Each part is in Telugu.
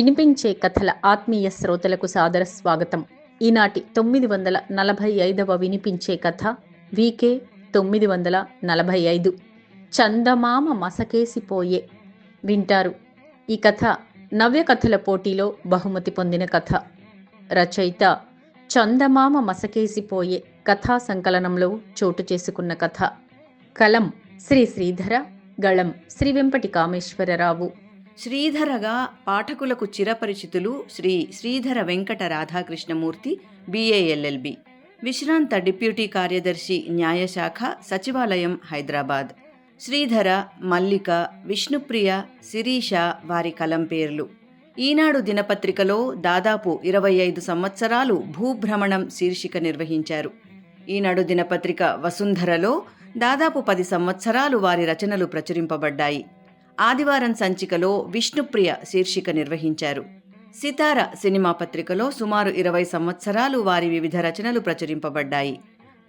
వినిపించే కథల ఆత్మీయ శ్రోతలకు సాదర స్వాగతం. ఈనాటి తొమ్మిది వందల నలభై ఐదవ వినిపించే కథ వికే తొమ్మిది వందల నలభై ఐదు. చందమామ మసకేసిపోయే వింటారు. ఈ కథ నవ్య కథల పోటీలో బహుమతి పొందిన కథ. రచయిత చందమామ మసకేసిపోయే కథా సంకలనంలో చోటు చేసుకున్న కథ. కలం శ్రీ శ్రీధర గళం శ్రీ వెంపటి కామేశ్వరరావు. శ్రీధరగా పాఠకులకు చిరపరిచితులు శ్రీ శ్రీధర వెంకట రాధాకృష్ణమూర్తి బిఏఎల్ఎల్బి విశ్రాంత డిప్యూటీ కార్యదర్శి న్యాయశాఖ సచివాలయం హైదరాబాద్. శ్రీధర మల్లిక విష్ణుప్రియ శిరీష వారి కలం పేర్లు. ఈనాడు దినపత్రికలో దాదాపు ఇరవై ఐదు సంవత్సరాలు భూభ్రమణం శీర్షిక నిర్వహించారు. ఈనాడు దినపత్రిక వసుంధరలో దాదాపు పది సంవత్సరాలు వారి రచనలు ప్రచురింపబడ్డాయి. ఆదివారం సంచికలో విష్ణుప్రియ శీర్షిక నిర్వహించారు. సితార సినిమా పత్రికలో సుమారు ఇరవై సంవత్సరాలు వారి వివిధ రచనలు ప్రచురింపబడ్డాయి.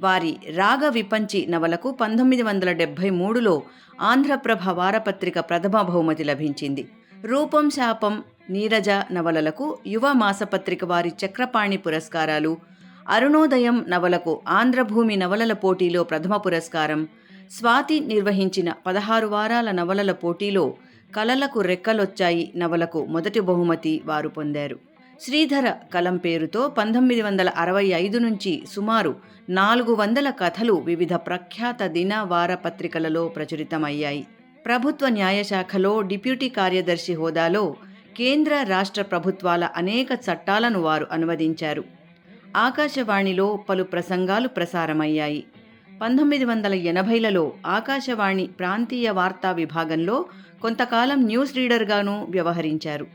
వారి రాగ విపంచి నవలకు పంతొమ్మిది వందల డెబ్భై మూడులో ఆంధ్రప్రభ వారపత్రిక ప్రథమ బహుమతి లభించింది. రూపం శాపం నీరజ నవలలకు యువ మాసపత్రిక వారి చక్రపాణి పురస్కారాలు అరుణోదయం నవలకు ఆంధ్రభూమి నవలల పోటీలో ప్రథమ పురస్కారం స్వాతి నిర్వహించిన పదహారు వారాల నవలల పోటీలో కలలకు రెక్కలొచ్చాయి నవలకు మొదటి బహుమతి వారు పొందారు. శ్రీధర కలం పేరుతో పంతొమ్మిది వందల అరవై ఐదు నుంచి సుమారు నాలుగు వందల కథలు వివిధ ప్రఖ్యాత దిన వార పత్రికలలో ప్రచురితమయ్యాయి. ప్రభుత్వ న్యాయశాఖలో డిప్యూటీ కార్యదర్శి హోదాలో కేంద్ర రాష్ట్ర ప్రభుత్వాల అనేక చట్టాలను వారు అనువదించారు. ఆకాశవాణిలో పలు ప్రసంగాలు ప్రసారమయ్యాయి. పంతొమ్మిది వందల ఎనభైలలో ఆకాశవాణి ప్రాంతీయ వార్తా విభాగంలో కొంతకాలం న్యూస్ రీడర్గాను వ్యవహరించారు.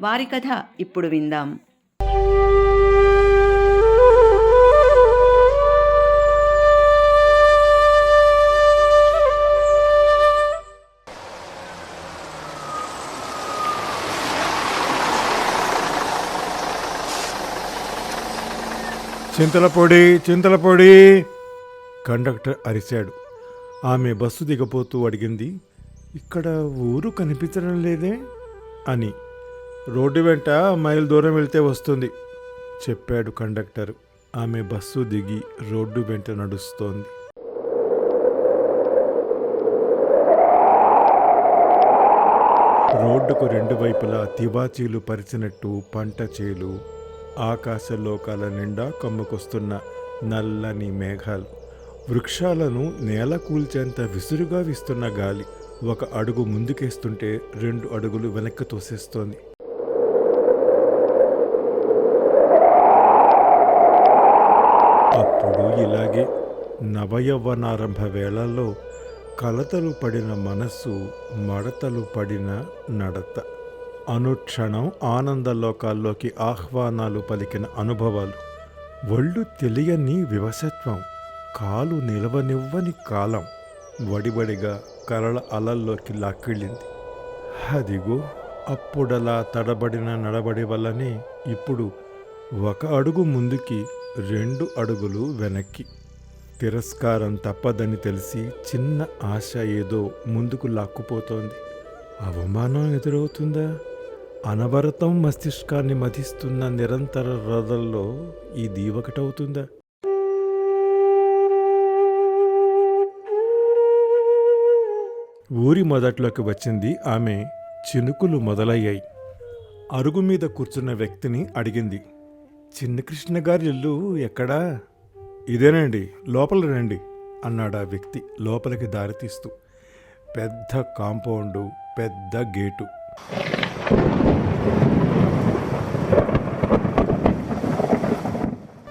వారి కథ ఇప్పుడు విందాం. చింతలపొడి చింతలపొడి. కండక్టర్ అరిశాడు. ఆమె బస్సు దిగబోతూ అడిగింది ఇక్కడ ఊరు కనిపించడం లేదే? అని. రోడ్డు వెంట మైల్ దూరం వెళ్తే వస్తుంది చెప్పాడు కండక్టర్. ఆమె బస్సు దిగి రోడ్డు వెంట నడుస్తోంది. రోడ్డుకు రెండు వైపులా తివాచీలు పరిచినట్టు పంట చేలు ఆకాశలోకాల నిండా కమ్ముకొస్తున్న నల్లని మేఘాలు. వృక్షాలను నేల కూల్చేంత విసురుగా వీస్తున్న గాలి ఒక అడుగు ముందుకేస్తుంటే రెండు అడుగులు వెనక్కి తోసేస్తోంది. అప్పుడు ఇలాగే నవయవ్వనారంభ వేళల్లో కలతలు పడిన మనస్సు మడతలు పడిన నడత. అనుక్షణం ఆనందలోకాల్లోకి ఆహ్వానాలు పలికిన అనుభవాలు. ఒళ్ళు తెలియని వివశత్వం. కాలు నిలవనివ్వని కాలం వడివడిగా కరళ అలల్లోకి లాక్కెళ్ళింది. అదిగో అప్పుడలా తడబడిన నడబడి వల్లనే ఇప్పుడు ఒక అడుగు ముందుకి రెండు అడుగులు వెనక్కి. తిరస్కారం తప్పదని తెలిసి చిన్న ఆశ ఏదో ముందుకు లాక్కుపోతోంది. అవమానం ఎదురవుతుందా? అనవరతం మస్తిష్కాన్ని మధిస్తున్న నిరంతర రథల్లో ఇది ఒకటవుతుందా? ఊరి మొదట్లోకి వచ్చింది ఆమె చినుకులు మొదలయ్యాయి. అరుగు మీద కూర్చున్న వ్యక్తిని అడిగింది. చిన్న కృష్ణ గారి ఇల్లు ఎక్కడా? ఇదేనండి లోపల రండి అన్నాడు ఆ వ్యక్తి లోపలికి దారితీస్తూ పెద్ద కాంపౌండు పెద్ద గేటు.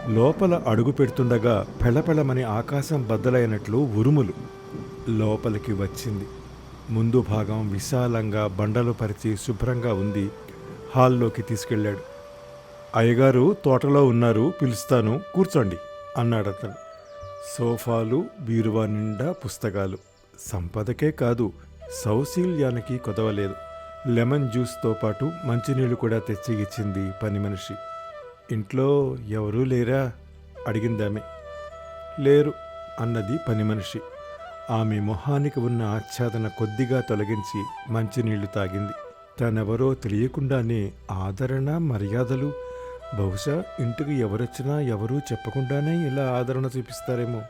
లోపల అడుగు పెడుతుండగా పెళపెళమని ఆకాశం బద్దలైనట్లు ఉరుములు లోపలికి వచ్చింది. ముందు భాగం విశాలంగా బండలు పరిచి శుభ్రంగా ఉంది. హాల్లోకి తీసుకెళ్ళాడు. అయ్యగారు తోటలో ఉన్నారు పిలుస్తాను కూర్చోండి అన్నాడు అతను. సోఫాలు బీరువా నిండా పుస్తకాలు. సంపదకే కాదు సౌశీల్యానికి కొదవలేదు. లెమన్ జ్యూస్తో పాటు మంచినీళ్ళు కూడా తెచ్చి ఇచ్చింది పని మనిషి. ఇంట్లో ఎవరూ లేరా? అడిగిందామె. లేరు అన్నది పని మనిషి. ఆమె మొహానికి ఉన్న ఆచ్ఛాదన కొద్దిగా తొలగించి మంచినీళ్ళు తాగింది. తనెవరో తెలియకుండానే ఆదరణ మర్యాదలు బహుశా ఇంటికి ఎవరొచ్చినా ఎవరూ చెప్పకుండానే ఇలా ఆదరణ చూపిస్తారేమో.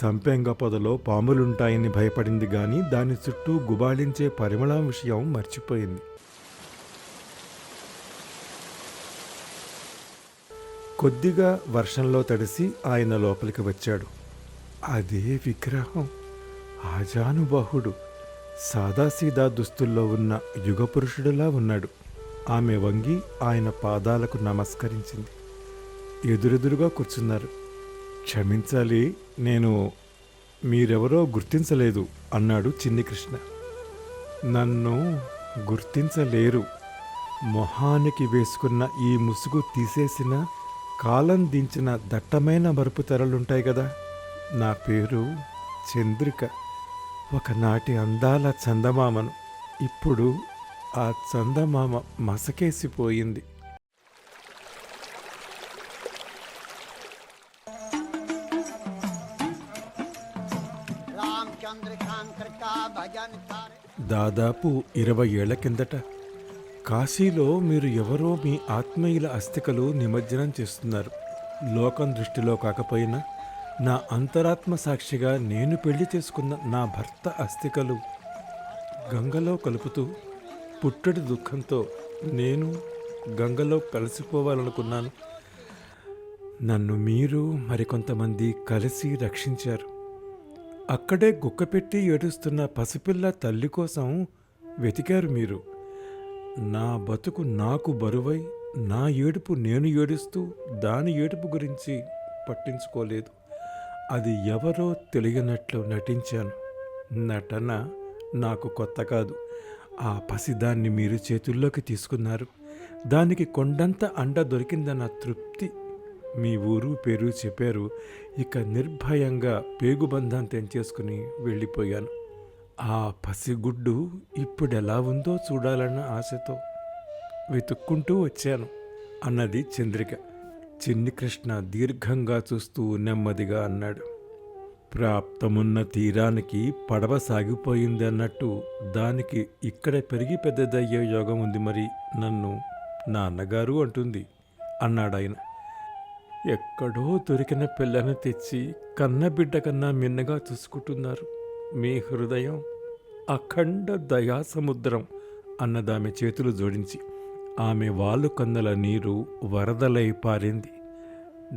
సంపెంగ పొదలో పాములుంటాయని భయపడింది గాని దాని చుట్టూ గుబాళించే పరిమళం విషయం మర్చిపోయింది. కొద్దిగా వర్షంలో తడిసి ఆయన లోపలికి వచ్చాడు. అదే విగ్రహం! ఆజానుబాహుడు సాదాసీదా దుస్తుల్లో ఉన్న యుగపురుషుడులా ఉన్నాడు. ఆమె వంగి ఆయన పాదాలకు నమస్కరించింది. ఎదురెదురుగా కూర్చున్నారు. క్షమించాలి నేను మీరెవరో గుర్తించలేదు అన్నాడు చిన్ని కృష్ణ నన్ను గుర్తించలేరు. మొహానికి వేసుకున్న ఈ ముసుగు తీసేసిన కాలం దించిన దట్టమైన మరుపు తెరలుంటాయి కదా. నా పేరు చంద్రిక. ఒకనాటి అందాల చందమామను. ఇప్పుడు ఆ చందమామ మసకేసిపోయింది. దాదాపు ఇరవై ఏళ్ళ కిందట కాశీలో మీరు ఎవరో మీ ఆత్మీయుల అస్థికలు నిమజ్జనం చేస్తున్నారు. లోకం దృష్టిలో కాకపోయినా నా అంతరాత్మ సాక్షిగా నేను పెళ్ళి చేసుకున్న నా భర్త అస్థికలు గంగలో కలుపుతూ పుట్టడి దుఃఖంతో నేను గంగలో కలిసిపోవాలనుకున్నాను. నన్ను మీరు మరికొంతమంది కలిసి రక్షించారు. అక్కడే గుక్కపెట్టి ఏడుస్తున్న పసిపిల్ల తల్లి కోసం వెతికారు మీరు. నా బతుకు నాకు బరువై నా ఏడుపు నేను ఏడుస్తూ దాని ఏడుపు గురించి పట్టించుకోలేదు. అది ఎవరో తెలియనట్లు నటించాను. నటన నాకు కొత్త కాదు. ఆ పసిదాన్ని మీరు చేతుల్లోకి తీసుకున్నారు. దానికి కొండంత అండ దొరికిందన్న తృప్తి మీ ఊరు పేరు చెప్పారు. ఇక నిర్భయంగా పేగుబంధం తెంచేసుకుని వెళ్ళిపోయాను. ఆ పసిగుడ్డు ఇప్పుడెలా ఉందో చూడాలన్న ఆశతో వెతుక్కుంటూ వచ్చాను అన్నది చంద్రిక. చిన్ని కృష్ణ దీర్ఘంగా చూస్తూ నెమ్మదిగా అన్నాడు. ప్రాప్తమున్న తీరానికి పడవ సాగిపోయింది అన్నట్టు దానికి ఇక్కడ పెరిగి పెద్దదయ్యే యోగం ఉంది మరి నన్ను నాన్నగారు అంటుంది అన్నాడాయన. ఎక్కడో దొరికిన పిల్లని తెచ్చి కన్నబిడ్డ కన్నా మిన్నగా చూసుకుంటున్నారు. మీ హృదయం అఖండ దయా సముద్రం అన్నదామె చేతులు జోడించి. ఆమె వాలు కందల నీరు వరదలై పారింది.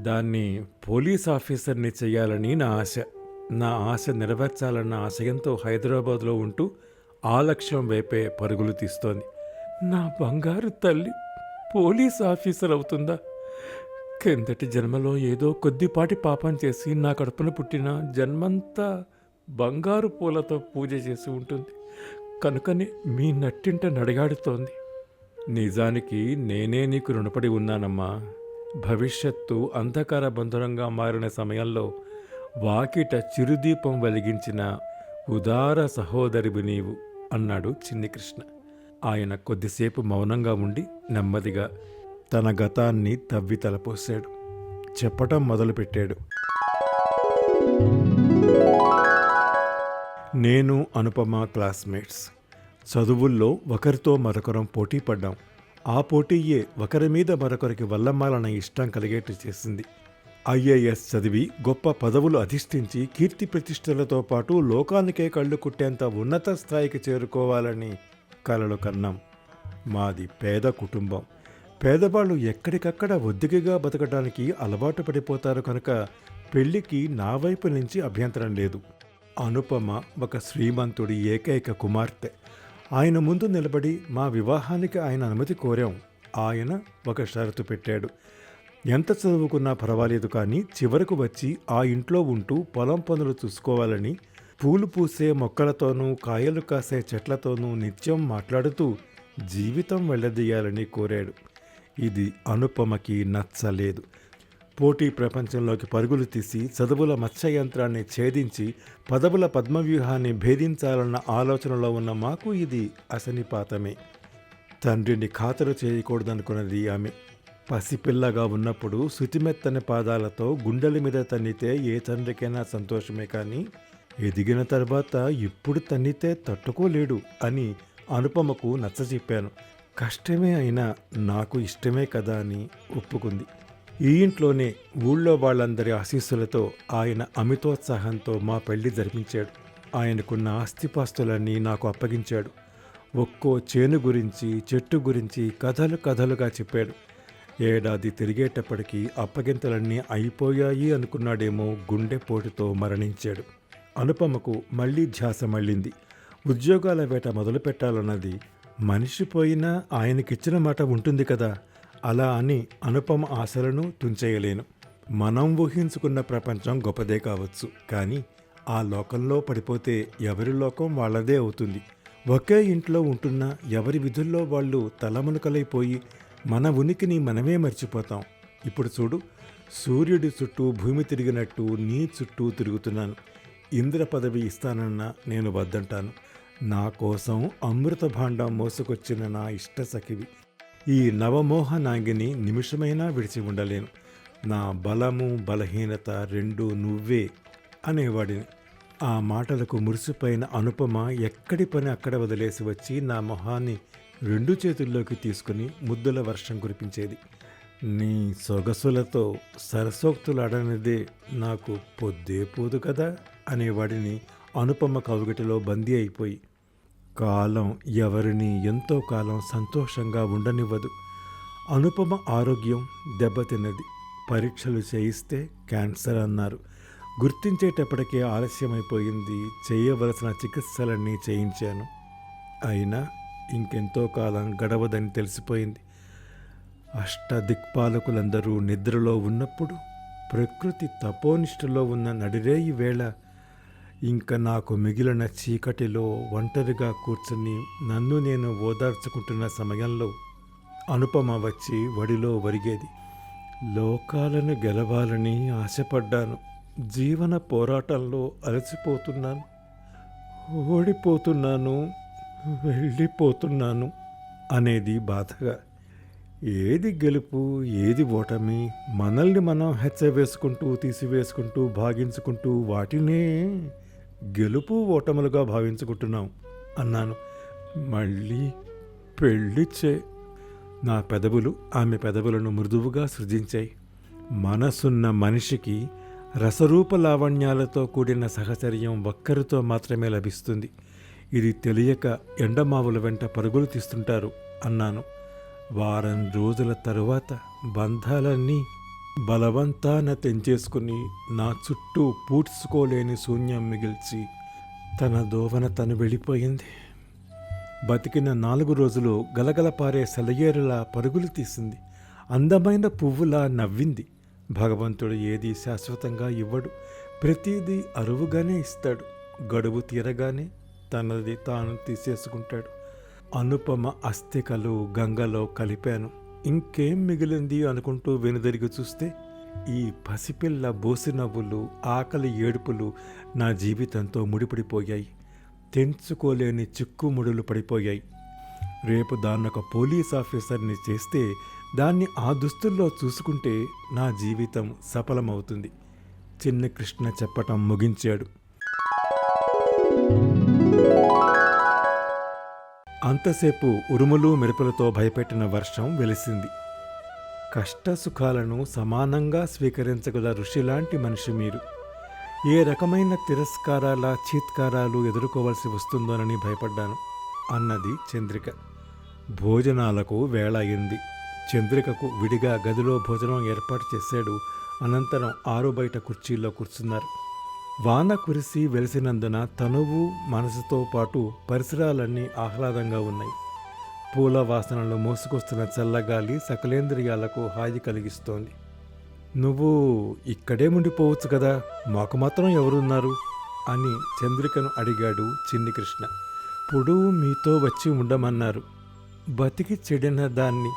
దాన్ని పోలీస్ ఆఫీసర్ని చేయాలని నా ఆశ. నా ఆశ నెరవేర్చాలన్న ఆశయంతో హైదరాబాద్లో ఉంటూ ఆ లక్ష్యం వైపే పరుగులు తీస్తోంది. నా బంగారు తల్లి పోలీస్ ఆఫీసర్ అవుతుందా? కిందటి జన్మలో ఏదో కొద్దిపాటి పాపం చేసి నా కడుపున పుట్టిన జన్మంతా బంగారు పూలతో పూజ చేసి ఉంటుంది. కనుకనే మీ నట్టింట నడగాడుతోంది. నిజానికి నేనే నీకు రుణపడి ఉన్నానమ్మా. భవిష్యత్తు అంధకార బంధురంగా మారిన సమయంలో వాకిట చిరుదీపం వెలిగించిన ఉదార సహోదరివి నీవు అన్నాడు చిన్ని కృష్ణ ఆయన కొద్దిసేపు మౌనంగా ఉండి నెమ్మదిగా తన గతాన్ని తవ్వి తలపోసాడు చెప్పటం మొదలుపెట్టాడు. నేను అనుపమ క్లాస్మేట్స్. చదువుల్లో ఒకరితో మరొకరం పోటీ పడ్డాం. ఆ పోటీయే ఒకరి మీద మరొకరికి వల్లమ్మాలన్న ఇష్టం కలిగేట్టు చేసింది. ఐఏఎస్ చదివి గొప్ప పదవులు అధిష్ఠించి కీర్తి ప్రతిష్టలతో పాటు లోకానికే కళ్ళు కుట్టేంత ఉన్నత స్థాయికి చేరుకోవాలని కలలు కన్నాం. మాది పేద కుటుంబం. పేదవాళ్ళు ఎక్కడికక్కడ ఒద్దికగా బతకడానికి అలవాటు పడిపోతారు కనుక పెళ్ళికి నా వైపు నుంచి అభ్యంతరం లేదు. అనుపమ ఒక శ్రీమంతుడి ఏకైక కుమార్తె. ఆయన ముందు నిలబడి మా వివాహానికి ఆయన అనుమతి కోరాం. ఆయన ఒక షరతు పెట్టాడు. ఎంత చదువుకున్నా పర్వాలేదు కానీ చివరకు వచ్చి ఆ ఇంట్లో ఉంటూ పొలం పనులు చూసుకోవాలని పూలు పూసే మొక్కలతోనూ కాయలు కాసే చెట్లతోనూ నిత్యం మాట్లాడుతూ జీవితం వెళ్ళదీయాలని కోరాడు. ఇది అనుపమకి నచ్చలేదు. పోటీ ప్రపంచంలోకి పరుగులు తీసి చదువుల మత్స్యయంత్రాన్ని ఛేదించి పదవుల పద్మవ్యూహాన్ని భేదించాలన్న ఆలోచనలో ఉన్న మాకు ఇది అసనిపాతమే తండ్రిని ఖాతరు చేయకూడదనుకున్నది ఆమె. పసిపిల్లగా ఉన్నప్పుడు శుతిమెత్తని పాదాలతో గుండెల మీద తన్నితే ఏ తండ్రికైనా సంతోషమే కానీ ఎదిగిన తర్వాత ఇప్పుడు తన్నితే తట్టుకోలేడు అని అనుపమకు నచ్చజెప్పాను. కష్టమే అయినా నాకు ఇష్టమే కదా అని ఒప్పుకుంది. ఈ ఇంట్లోనే ఊళ్ళో వాళ్ళందరి ఆశీస్సులతో ఆయన అమితోత్సాహంతో మా పెళ్ళి జరిపించాడు. ఆయనకున్న ఆస్తిపాస్తులన్నీ నాకు అప్పగించాడు. ఒక్కో చేను గురించి చెట్టు గురించి కథలు కథలుగా చెప్పాడు. ఏడాది తిరిగేటప్పటికీ అప్పగింతలన్నీ అయిపోయాయి అనుకున్నాడేమో గుండెపోటుతో మరణించాడు. అనుపమకు మళ్ళీ ధ్యాస మళ్ళింది. ఉద్యోగాల వేట మొదలు పెట్టాలన్నది మనిషి పోయినా ఆయనకిచ్చిన మాట ఉంటుంది కదా. అలా అని అనుపమ ఆశలను తుంచేయలేను. మనం ఊహించుకున్న ప్రపంచం గొప్పదే కావచ్చు కానీ ఆ లోకంలో పడిపోతే ఎవరి లోకం వాళ్ళదే అవుతుంది. ఒకే ఇంట్లో ఉంటున్న ఎవరి విధుల్లో వాళ్ళు తలమునకలైపోయి మన ఉనికిని మనమే మర్చిపోతాం. ఇప్పుడు చూడు సూర్యుడి చుట్టూ భూమి తిరిగినట్టు నీ చుట్టూ తిరుగుతున్నాను. ఇంద్ర పదవి ఇస్తానన్న నేను వద్దంటాను. నా కోసం అమృత భాండం మోసుకొచ్చిన నా ఇష్ట సఖివి. ఈ నవమోహనాంగిని నిమిషమైనా విడిచి ఉండలేను. నా బలము బలహీనత రెండు నువ్వే అనేవాడిని. ఆ మాటలకు మురిసిపోయిన అనుపమ ఎక్కడి పని అక్కడ వదిలేసి వచ్చి నా మొహాన్ని రెండు చేతుల్లోకి తీసుకుని ముద్దుల వర్షం కురిపించేది. నీ సొగసులతో సరసోక్తులాడనిదే నాకు పొద్దే పోదు కదా అనేవాడిని అనుపమ కవుగటిలో బందీ అయిపోయి కాలం ఎవరిని ఎంతో కాలం సంతోషంగా ఉండనివ్వదు. అనుపమ ఆరోగ్యం దెబ్బతిన్నది. పరీక్షలు చేయిస్తే క్యాన్సర్ అన్నారు. గుర్తించేటప్పటికే ఆలస్యమైపోయింది. చేయవలసిన చికిత్సలన్నీ చేయించాను. అయినా ఇంకెంతో కాలం గడవదని తెలిసిపోయింది. అష్టదిక్పాలకులందరూ నిద్రలో ఉన్నప్పుడు ప్రకృతి తపోనిష్టలో ఉన్న నడిరేయి వేళ ఇంకా నాకు మిగిలిన చీకటిలో ఒంటరిగా కూర్చుని నన్ను నేను ఓదార్చుకుంటున్న సమయంలో అనుపమ వచ్చి వడిలో వరిగేది లోకాలను గెలవాలని ఆశపడ్డాను. జీవన పోరాటంలో అలసిపోతున్నాను. ఓడిపోతున్నాను. వెళ్ళిపోతున్నాను అనేది బాధగా. ఏది గెలుపు ఏది ఓటమి మనల్ని మనం హెచ్చవేసుకుంటూ తీసివేసుకుంటూ భాగించుకుంటూ వాటినే గెలుపు ఓటములుగా భావించుకుంటున్నాం అన్నాను. మళ్ళీ పెళ్ళి చే నా పెదవులు ఆమె పెదవులను మృదువుగా సృజించాయి. మనసున్న మనిషికి రసరూప లావణ్యాలతో కూడిన సహచర్యం ఒక్కరితో మాత్రమే లభిస్తుంది. ఇది తెలియక ఎండమావుల వెంట పరుగులు తీస్తుంటారు అన్నాను. వారం రోజుల తరువాత బంధాలన్నీ బలవంతాన తెంచేసుకుని నా చుట్టూ పూడ్చుకోలేని శూన్యం మిగిల్చి తన దోవన తను వెళ్ళిపోయింది. బతికిన నాలుగు రోజులు గలగలపారే సెలయేరులా పరుగులు తీసింది. అందమైన పువ్వులా నవ్వింది. భగవంతుడు ఏది శాశ్వతంగా ఇవ్వడు. ప్రతిదీ అరువుగానే ఇస్తాడు. గడువు తీరగానే తనది తాను తీసేసుకుంటాడు. అనుపమ అస్థికలు గంగలో కలిపాను. ఇంకేం మిగిలింది అనుకుంటూ వెనుదిరిగి చూస్తే ఈ పసిపిల్ల బోసి నవ్వులు ఆకలి ఏడుపులు నా జీవితంతో ముడిపడిపోయాయి. తెంచుకోలేని చిక్కుముడులు పడిపోయాయి. రేపు దాన్నొక పోలీస్ ఆఫీసర్ని చేస్తే దాన్ని ఆ దుస్తుల్లో చూసుకుంటే నా జీవితం సఫలమవుతుంది. చిన్న కృష్ణ చెప్పటం ముగించాడు. అంతసేపు ఉరుములు మెరుపులతో భయపెట్టిన వర్షం వెలిసింది. కష్టసుఖాలను సమానంగా స్వీకరించగల ఋషిలాంటి మనిషి మీరు. ఏ రకమైన తిరస్కారాల చీత్కారాలు ఎదుర్కోవలసి వస్తుందోనని భయపడ్డాను అన్నది చంద్రిక. భోజనాలకు వేళ అయింది. చంద్రికకు విడిగా గదిలో భోజనం ఏర్పాటు చేశాడు. అనంతరం ఆరు బయట కుర్చీల్లో కూర్చున్నారు. వాన కురిసి వెలిసినందున తనువు మనసుతో పాటు పరిసరాలన్నీ ఆహ్లాదంగా ఉన్నాయి. పూల వాసనలు మోసుకొస్తున్న చల్లగాలి సకలేంద్రియాలకు హాయి కలిగిస్తోంది. నువ్వు ఇక్కడే ఉండిపోవచ్చు కదా మాకు మాత్రం ఎవరున్నారు? అని చంద్రికను అడిగాడు చిన్ని కృష్ణ పొడువు మీతో వచ్చి ఉండమన్నారు. బతికి చెడిన దాన్ని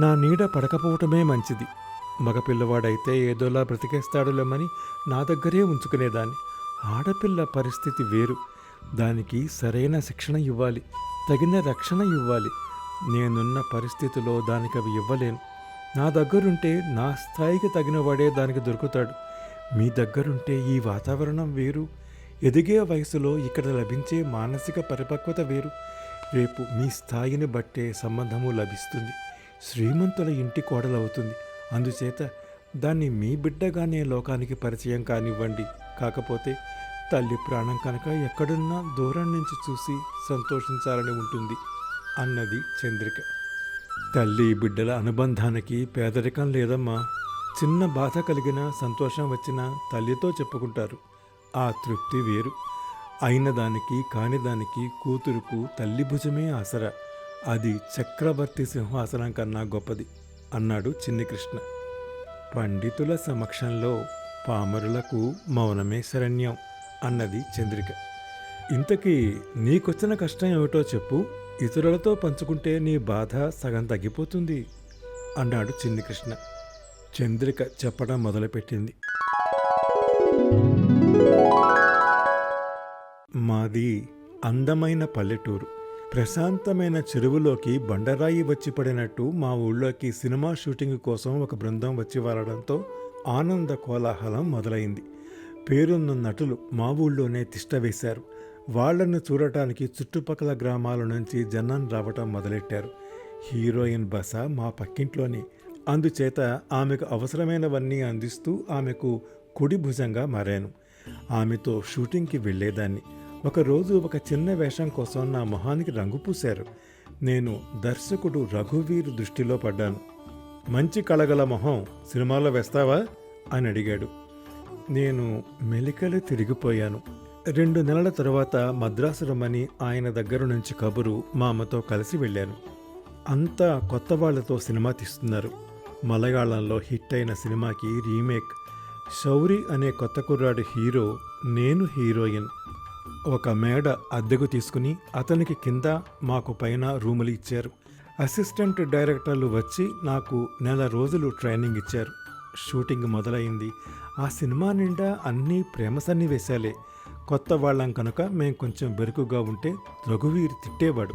నా నీడ పడకపోవటమే మంచిది. మగపిల్లవాడైతే ఏదోలా బ్రతికేస్తాడులేమని నా దగ్గరే ఉంచుకునేదాన్ని. ఆడపిల్ల పరిస్థితి వేరు. దానికి సరైన శిక్షణ ఇవ్వాలి తగిన రక్షణ ఇవ్వాలి. నేనున్న పరిస్థితిలో దానికి అవి ఇవ్వలేను. నా దగ్గరుంటే నా స్థాయికి తగిన వాడే దానికి దొరుకుతాడు. మీ దగ్గరుంటే ఈ వాతావరణం వేరు. ఎదిగే వయసులో ఇక్కడ లభించే మానసిక పరిపక్వత వేరు. రేపు మీ స్థాయిని బట్టే సంబంధము లభిస్తుంది. శ్రీమంతుల ఇంటి కోడలవుతుంది. అందుచేత దాన్ని మీ బిడ్డగానే లోకానికి పరిచయం కానివ్వండి. కాకపోతే తల్లి ప్రాణం కనుక ఎక్కడున్నా దూరం నుంచి చూసి సంతోషించాలని ఉంటుంది అన్నది చంద్రిక. తల్లి బిడ్డల అనుబంధానికి పేదరికం లేదమ్మా. చిన్న బాధ కలిగిన సంతోషం వచ్చినా తల్లితో చెప్పుకుంటారు. ఆ తృప్తి వేరు. అయిన దానికి కాని దానికి కూతురుకు తల్లి భుజమే ఆసరా. అది చక్రవర్తి సింహాసనం కన్నా గొప్పది. అన్నాడు చిన్ని కృష్ణ పండితుల సమక్షంలో పామరులకు మౌనమే శరణ్యం అన్నది చంద్రిక. ఇంతకీ నీకొచ్చిన కష్టం ఏమిటో చెప్పు ఇతరులతో పంచుకుంటే నీ బాధ సగం తగ్గిపోతుంది అన్నాడు చిన్ని కృష్ణ చంద్రిక చెప్పడం మొదలుపెట్టింది. మాది అందమైన పల్లెటూరు. ప్రశాంతమైన చెరువులోకి బండరాయి వచ్చి పడినట్టు మా ఊళ్ళోకి సినిమా షూటింగ్ కోసం ఒక బృందం వచ్చి వారడంతో ఆనంద కోలాహలం మొదలైంది. పేరున్న నటులు మా ఊళ్ళోనే తిష్ట వేశారు. వాళ్ళను చూడటానికి చుట్టుపక్కల గ్రామాల నుంచి జనం రావటం మొదలెట్టారు. హీరోయిన్ బస మా పక్కింట్లోనే. అందుచేత ఆమెకు అవసరమైనవన్నీ అందిస్తూ ఆమెకు కుడి భుజంగా మారాను. ఆమెతో షూటింగ్కి వెళ్ళేదాన్ని. ఒకరోజు ఒక చిన్న వేషం కోసం నా మొహానికి రంగు పూశారు. నేను దర్శకుడు రఘువీర్ దృష్టిలో పడ్డాను. మంచి కళగల మొహం సినిమాలో వేస్తావా? అని అడిగాడు. నేను మెలికలు తిరిగిపోయాను. రెండు నెలల తర్వాత మద్రాసు రమ్మని ఆయన దగ్గర నుంచి కబురు మా అమ్మతో కలిసి వెళ్ళాను. అంతా కొత్త వాళ్ళతో సినిమా తీస్తున్నారు. మలయాళంలో హిట్ అయిన సినిమాకి రీమేక్. శౌరి అనే కొత్త కుర్రాడు హీరో నేను హీరోయిన్. ఒక మేడ అద్దెకు తీసుకుని అతనికి కింద మాకు పైన రూములు ఇచ్చారు. అసిస్టెంట్ డైరెక్టర్లు వచ్చి నాకు నెల రోజులు ట్రైనింగ్ ఇచ్చారు. షూటింగ్ మొదలైంది. ఆ సినిమా నిండా అన్నీ ప్రేమ సన్నివేశాలే. కొత్త వాళ్ళం కనుక మేం కొంచెం బెరుకుగా ఉంటే రఘువీర్ తిట్టేవాడు.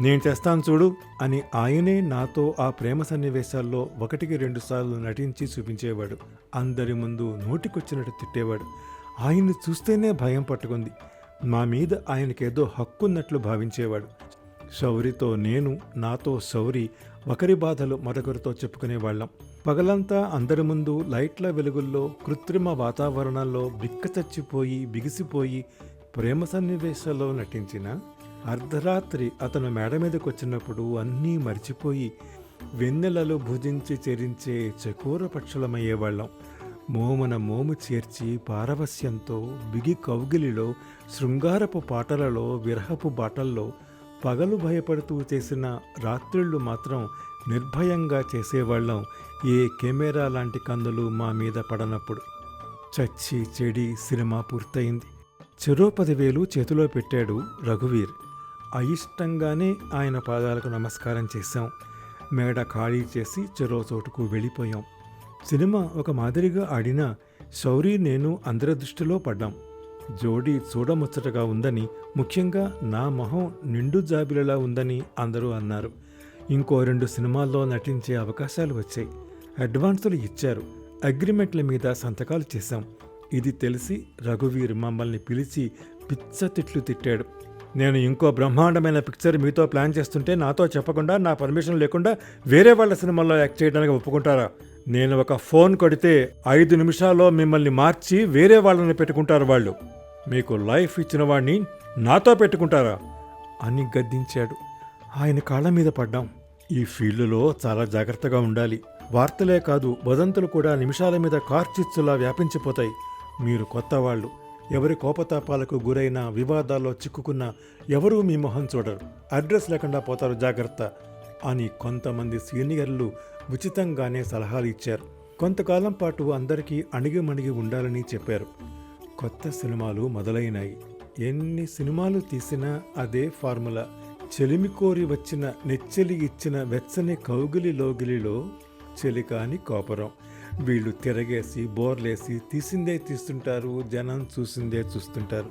నేను చేస్తాను చూడు అని ఆయనే నాతో ఆ ప్రేమ సన్నివేశాల్లో ఒకటికి రెండు సార్లు నటించి చూపించేవాడు. అందరి ముందు నోటికొచ్చినట్టు తిట్టేవాడు. ఆయన్ని చూస్తేనే భయం పట్టుకుంది. మా మీద ఆయనకేదో హక్కున్నట్లు భావించేవాడు. శౌరితో నేను నాతో శౌరి ఒకరి బాధలు మరొకరితో చెప్పుకునేవాళ్ళం. పగలంతా అందరి ముందు లైట్ల వెలుగుల్లో కృత్రిమ వాతావరణంలో బిక్కచచ్చిపోయి బిగిసిపోయి ప్రేమ సన్నివేశాల్లో నటించిన అర్ధరాత్రి అతను మేడ మీదకి వచ్చినప్పుడు అన్నీ మర్చిపోయి వెన్నెలలో భుజించి చెరించే చకోర పక్షులమయ్యేవాళ్ళం. మోమన మోము చేర్చి పారవస్యంతో బిగి కౌగిలిలో శృంగారపు పాటలలో విరహపు బాటల్లో పగలు భయపడుతూ చేసిన రాత్రిళ్ళు మాత్రం నిర్భయంగా చేసేవాళ్ళం ఏ కెమెరా లాంటి కందులు మా మీద పడనప్పుడు. చచ్చి చెడి సినిమా పూర్తయింది. చెరో పదివేలు చేతిలో పెట్టాడు రఘువీర్. అయిష్టంగానే ఆయన పాదాలకు నమస్కారం చేశాం. మేడ ఖాళీ చేసి చెరో చోటుకు వెళ్ళిపోయాం. సినిమా ఒక మాదిరిగా ఆడినా శౌరి నేను అందరి దృష్టిలో పడ్డాం. జోడీ చూడముచ్చటగా ఉందని ముఖ్యంగా నా మొహం నిండు జాబిలలా ఉందని అందరూ అన్నారు. ఇంకో రెండు సినిమాల్లో నటించే అవకాశాలు వచ్చాయి. అడ్వాన్సులు ఇచ్చారు. అగ్రిమెంట్ల మీద సంతకాలు చేశాం. ఇది తెలిసి రఘువీర్ మమ్మల్ని పిలిచి పిచ్చ తిట్లు తిట్టాడు. నేను ఇంకో బ్రహ్మాండమైన పిక్చర్ మీతో ప్లాన్ చేస్తుంటే నాతో చెప్పకుండా నా పర్మిషన్ లేకుండా వేరే వాళ్ళ సినిమాల్లో యాక్ట్ చేయడానికి ఒప్పుకుంటారా? నేను ఒక ఫోన్ కొడితే ఐదు నిమిషాల్లో మిమ్మల్ని మార్చి వేరే వాళ్ళని పెట్టుకుంటారు వాళ్ళు. మీకు లైఫ్ ఇచ్చిన వాడిని నాతో పెట్టుకుంటారా? అని గద్దించాడు. ఆయన కాళ్ళ మీద పడ్డాం. ఈ ఫీల్డ్లో చాలా జాగ్రత్తగా ఉండాలి. వార్తలే కాదు వదంతులు కూడా నిమిషాల మీద కార్చిచ్చులా వ్యాపించిపోతాయి. మీరు కొత్త వాళ్ళు. ఎవరి కోపతాపాలకు గురైన వివాదాల్లో చిక్కుకున్న ఎవరూ మీ మొహం చూడరు. అడ్రస్ లేకుండా పోతారు జాగ్రత్త అని కొంతమంది సీనియర్లు ఉచితంగానే సలహాలు ఇచ్చారు. కొంతకాలం పాటు అందరికీ అణిగిమణిగి ఉండాలని చెప్పారు. కొత్త సినిమాలు మొదలైనాయి. ఎన్ని సినిమాలు తీసినా అదే ఫార్ములా. చెలిమి కోరి వచ్చిన నెచ్చెలి ఇచ్చిన వెచ్చని కౌగిలి లోగిలిలో చెలికాని కోపరం. వీళ్ళు తిరగేసి బోర్లేసి తీసిందే తీస్తుంటారు జనం చూసిందే చూస్తుంటారు.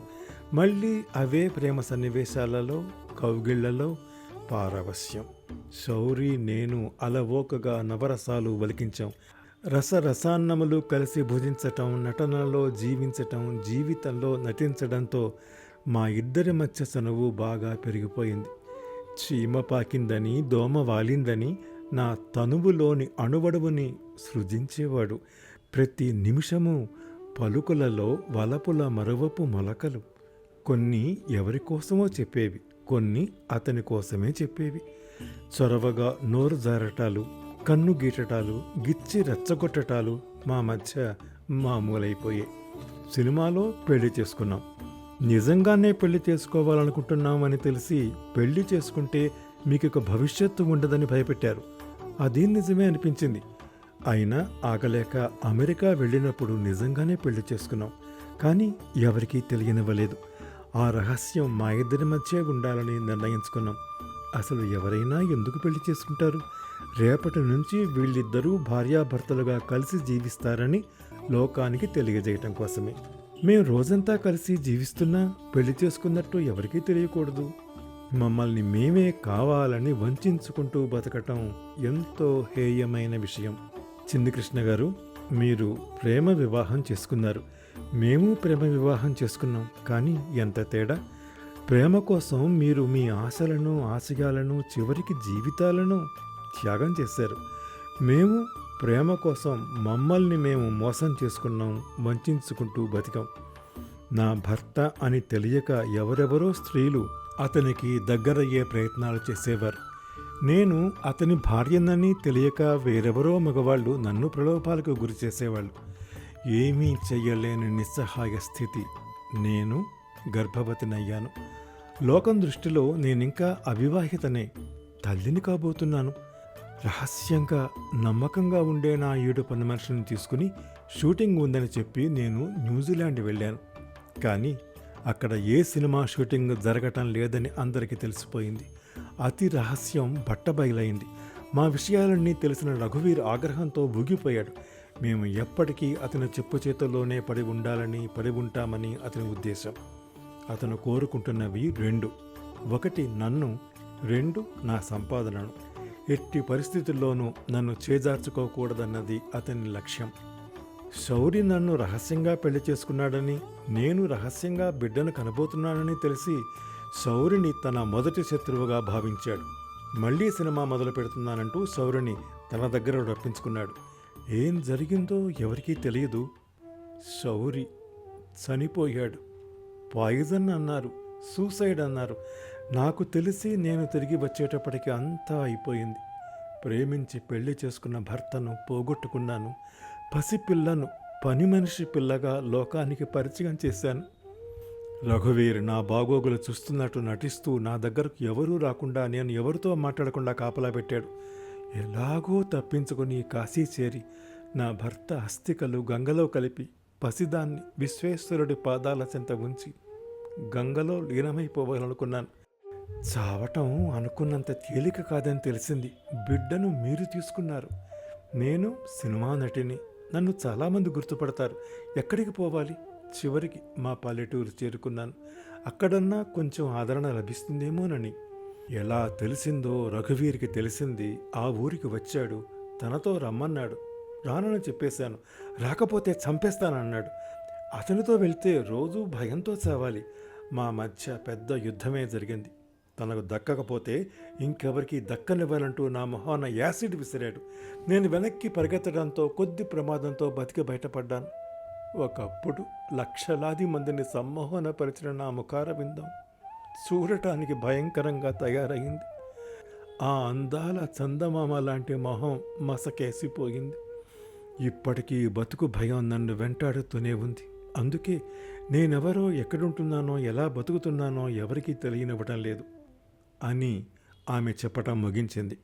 మళ్ళీ అవే ప్రేమ సన్నివేశాలలో కౌగిళ్ళలో పారవశ్యం. శౌరి నేను అలవోకగా నవరసాలు వలికించాం. రసరసాన్నములు కలిసి భుజించటం నటనలో జీవించటం జీవితంలో నటించడంతో మా ఇద్దరి మధ్య చనువు బాగా పెరిగిపోయింది. చీమ పాకిందని దోమ వాలిందని నా తనువులోని అణువడువుని సృజించేవాడు. ప్రతి నిమిషము పలుకులలో వలపుల మరవపు మొలకలు. కొన్ని ఎవరి కోసమో చెప్పేవి కొన్ని అతని కోసమే చెప్పేవి. చొరవగా నోరు జారటాలు కన్ను గీటటాలు గిచ్చి రెచ్చగొట్టటాలు మా మధ్య మామూలైపోయాయి సినిమాలో పెళ్ళి చేసుకున్నాం. నిజంగానే పెళ్ళి చేసుకోవాలనుకుంటున్నామని తెలిసి పెళ్ళి చేసుకుంటే మీకు ఒక భవిష్యత్తు ఉండదని భయపెట్టారు. అది నిజమే అనిపించింది. అయినా ఆగలేక అమెరికా వెళ్ళినప్పుడు నిజంగానే పెళ్ళి చేసుకున్నాం. కానీ ఎవరికీ తెలియనివ్వలేదు. ఆ రహస్యం మా ఇద్దరి మధ్య ఉండాలని నిర్ణయించుకున్నాం. అసలు ఎవరైనా ఎందుకు పెళ్ళి చేసుకుంటారు? రేపటి నుంచి వీళ్ళిద్దరూ భార్యాభర్తలుగా కలిసి జీవిస్తారని లోకానికి తెలియజేయటం కోసమే. మేము రోజంతా కలిసి జీవిస్తున్నా పెళ్ళి చేసుకున్నట్టు ఎవరికీ తెలియకూడదు. మమ్మల్ని మేమే కావాలని వంచుకుంటూ బతకటం ఎంతో హేయమైన విషయం. చిన్ని గారు మీరు ప్రేమ వివాహం చేసుకున్నారు. మేము ప్రేమ వివాహం చేసుకున్నాం. కానీ ఎంత తేడా? ప్రేమ కోసం మీరు మీ ఆశలను ఆశయాలను చివరికి జీవితాలను త్యాగం చేశారు. మేము ప్రేమ కోసం మమ్మల్ని మేము మోసం చేసుకున్నాం వంచుకుంటూ బతికాం. నా భర్త అని తెలియక ఎవరెవరో స్త్రీలు అతనికి దగ్గరయ్యే ప్రయత్నాలు చేసేవారు. నేను అతని భార్యనని తెలియక వేరెవరో మగవాళ్ళు నన్ను ప్రలోభాలకు గురి చేసేవాళ్ళు. ఏమీ చెయ్యలేని నిస్సహాయ స్థితి. నేను గర్భవతినయ్యాను. లోకం దృష్టిలో నేనింకా అవివాహితనే. తల్లిని కాబోతున్నాను. రహస్యంగా నమ్మకంగా ఉండే నా ఏడు పని మనుషులను తీసుకుని షూటింగ్ ఉందని చెప్పి నేను న్యూజిలాండ్ వెళ్ళాను. కానీ అక్కడ ఏ సినిమా షూటింగ్ జరగటం లేదని అందరికీ తెలిసిపోయింది. అతి రహస్యం బట్టబయలైంది. మా విషయాలన్నీ తెలిసిన రఘువీర్ ఆగ్రహంతో ఊగిపోయాడు. మేము ఎప్పటికీ అతని చెప్పు చేతుల్లోనే పడి ఉండాలని పడి ఉంటామని అతని ఉద్దేశం. అతను కోరుకుంటున్నవి రెండు. ఒకటి నన్ను రెండు నా సంపాదనను. ఎట్టి పరిస్థితుల్లోనూ నన్ను చేజార్చుకోకూడదన్నది అతని లక్ష్యం. శౌరి నన్ను రహస్యంగా పెళ్ళి చేసుకున్నాడని నేను రహస్యంగా బిడ్డను కనబోతున్నానని తెలిసి శౌరిని తన మొదటి శత్రువుగా భావించాడు. మళ్ళీ సినిమా మొదలు పెడుతున్నానంటూ శౌరిని తన దగ్గర రప్పించుకున్నాడు. ఏం జరిగిందో ఎవరికీ తెలియదు. శౌరి చనిపోయాడు. పాయిజన్ అన్నారు సూసైడ్ అన్నారు. నాకు తెలిసి నేను తిరిగి వచ్చేటప్పటికి అంతా అయిపోయింది. ప్రేమించి పెళ్ళి చేసుకున్న భర్తను పోగొట్టుకున్నాను. పసిపిల్లను పని మనిషి పిల్లగా లోకానికి పరిచయం చేశాను. రఘువీర్ నా బాగోగులు చూస్తున్నట్టు నటిస్తూ నా దగ్గరకు ఎవరూ రాకుండా నేను ఎవరితో మాట్లాడకుండా కాపలా పెట్టాడు. ఎలాగో తప్పించుకుని కాశీ చేరి నా భర్త అస్థికలు గంగలో కలిపి పసిదాన్ని విశ్వేశ్వరుడి పాదాల చెంత ఉంచి గంగలో లీనమైపోవాలనుకున్నాను. చావటం అనుకున్నంత తేలిక కాదని తెలిసింది. బిడ్డను మీరు తీసుకున్నారు. నేను సినిమా నటిని. నన్ను చాలామంది గుర్తుపడతారు. ఎక్కడికి పోవాలి? చివరికి మా పల్లెటూరు చేరుకున్నాను. అక్కడన్నా కొంచెం ఆదరణ లభిస్తుందేమోనని. ఎలా తెలిసిందో రఘువీర్కి తెలిసింది. ఆ ఊరికి వచ్చాడు. తనతో రమ్మన్నాడు. రానని చెప్పేశాను. రాకపోతే చంపేస్తానన్నాడు. అతనితో వెళ్తే రోజూ భయంతో చావాలి. మా మధ్య పెద్ద యుద్ధమే జరిగింది. తనకు దక్కకపోతే ఇంకెవరికి దక్కనివ్వాలంటూ నా మొహాన యాసిడ్ విసిరాడు. నేను వెనక్కి పరిగెత్తడంతో కొద్ది ప్రమాదంతో బతికి బయటపడ్డాను. ఒకప్పుడు లక్షలాది మందిని సమ్మోహనపరిచిన నా ముఖార విందం చూడటానికి భయంకరంగా తయారైంది ఆ అందాల చందమామ లాంటి మొహం మసకేసిపోయింది. ఇప్పటికీ బతుకు భయం నన్ను వెంటాడుతూనే ఉంది. అందుకే నేనెవరో ఎక్కడుంటున్నానో ఎలా బతుకుతున్నానో ఎవరికీ తెలియనివ్వటం లేదు అని ఆమె చెప్పటం ముగించింది.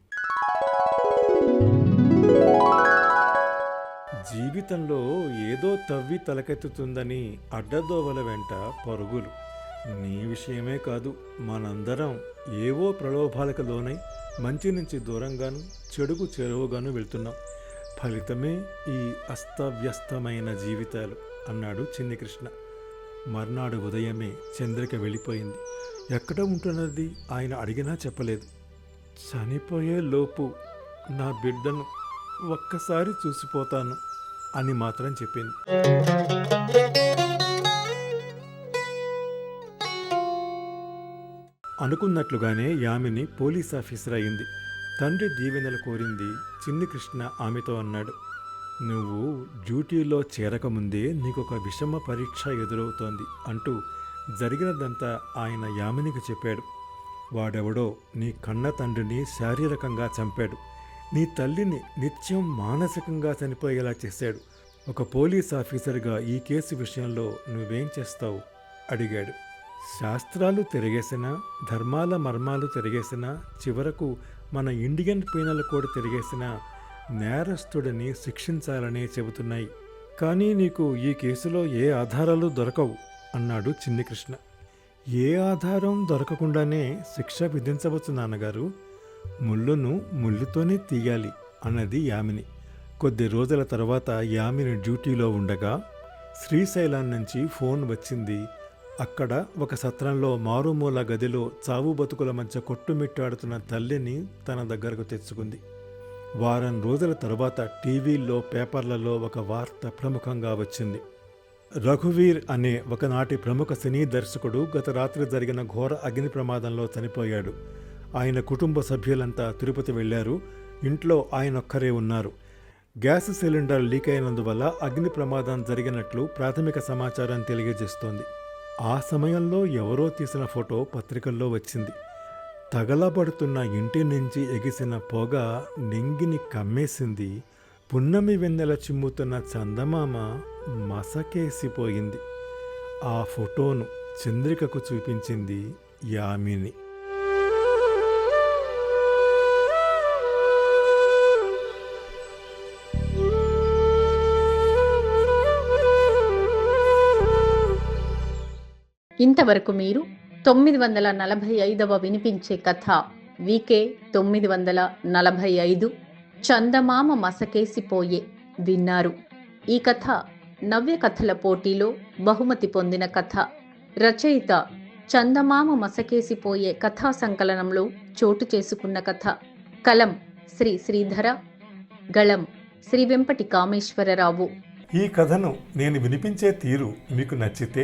జీవితంలో ఏదో తవ్వి తలకెత్తుతుందని అడ్డదోవల వెంట పరుగులు. నీ విషయమే కాదు మనందరం ఏవో ప్రలోభాలకు లోనై మంచి నుంచి దూరంగాను చెడుకు చెరువుగాను వెళ్తున్నాం. ఫలితమే ఈ అస్తవ్యస్తమైన జీవితాలు అన్నాడు చిన్ని కృష్ణ మర్నాడు ఉదయమే చంద్రిక వెళ్ళిపోయింది. ఎక్కడ ఉంటున్నది ఆయన అడిగినా చెప్పలేదు. చనిపోయే లోపు నా బిడ్డను ఒక్కసారి చూసిపోతాను అని మాత్రం చెప్పింది. అనుకున్నట్లుగానే యామిని పోలీస్ ఆఫీసర్ అయింది. తండ్రి దీవెనలు కోరింది చిన్ని కృష్ణ ఆమెతో అన్నాడు నువ్వు డ్యూటీలో చేరకముందే నీకొక విషమ పరీక్ష ఎదురవుతోంది అంటూ జరిగినదంతా ఆయన యామినికి చెప్పాడు. వాడెవడో నీ కన్న తండ్రిని శారీరకంగా చంపాడు. నీ తల్లిని నిత్యం మానసికంగా చనిపోయేలా చేశాడు. ఒక పోలీస్ ఆఫీసర్గా ఈ కేసు విషయంలో నువ్వేం చేస్తావు? అడిగాడు. శాస్త్రాలు తిరిగేసినా ధర్మాల మర్మాలు తిరిగేసినా చివరకు మన ఇండియన్ పీనల్ కోడ్ తిరిగేసిన నేరస్తుడిని శిక్షించాలనే చెబుతున్నాయి. కానీ నీకు ఈ కేసులో ఏ ఆధారాలు దొరకవు అన్నాడు చిన్ని కృష్ణ ఏ ఆధారం దొరకకుండానే శిక్ష విధించవచ్చు నాన్నగారు. ముళ్ళును ముళ్ళుతోనే తీయాలి అన్నది యామిని. కొద్ది రోజుల తర్వాత యామిని డ్యూటీలో ఉండగా శ్రీశైలం నుంచి ఫోన్ వచ్చింది అక్కడ ఒక సత్రంలో మారుమూల గదిలో చావు బతుకుల మధ్య కొట్టుమిట్టాడుతున్న తల్లిని తన దగ్గరకు తెచ్చుకుంది. వారం రోజుల తర్వాత టీవీల్లో పేపర్లలో ఒక వార్త ప్రముఖంగా వచ్చింది. రఘువీర్ అనే ఒకనాటి ప్రముఖ సినీ దర్శకుడు గత రాత్రి జరిగిన ఘోర అగ్ని ప్రమాదంలో చనిపోయాడు. ఆయన కుటుంబ సభ్యులంతా తిరుపతి వెళ్ళారు ఇంట్లో ఆయనొక్కరే ఉన్నారు. గ్యాస్ సిలిండర్ లీక్ అయినందువల్ల అగ్ని ప్రమాదం జరిగినట్లు ప్రాథమిక సమాచారం తెలియజేస్తోంది. ఆ సమయంలో ఎవరో తీసిన ఫోటో పత్రికల్లో వచ్చింది. తగలబడుతున్న ఇంటి నుంచి ఎగిసిన పొగ నింగిని కమ్మేసింది. పున్నమి వెన్నెల చిమ్ముతున్న చందమామ మసకేసిపోయింది. ఆ ఫోటోను చంద్రికకు చూపించింది యామిని. ఇంతవరకు మీరు తొమ్మిది వందల నలభై ఐదవ వినిపించే కథ వికే తొమ్మిది వందల నలభై ఐదు చందమామ మసకేసిపోయే విన్నారు. ఈ కథ నవ్య కథల పోటీలో బహుమతి పొందిన కథ. రచయిత చందమామ మసకేసిపోయే కథా సంకలనంలో చోటు చేసుకున్న కథ. కలం శ్రీ శ్రీధర గళం శ్రీ వెంపటి కామేశ్వరరావు. ఈ కథను నేను వినిపించే తీరు మీకు నచ్చితే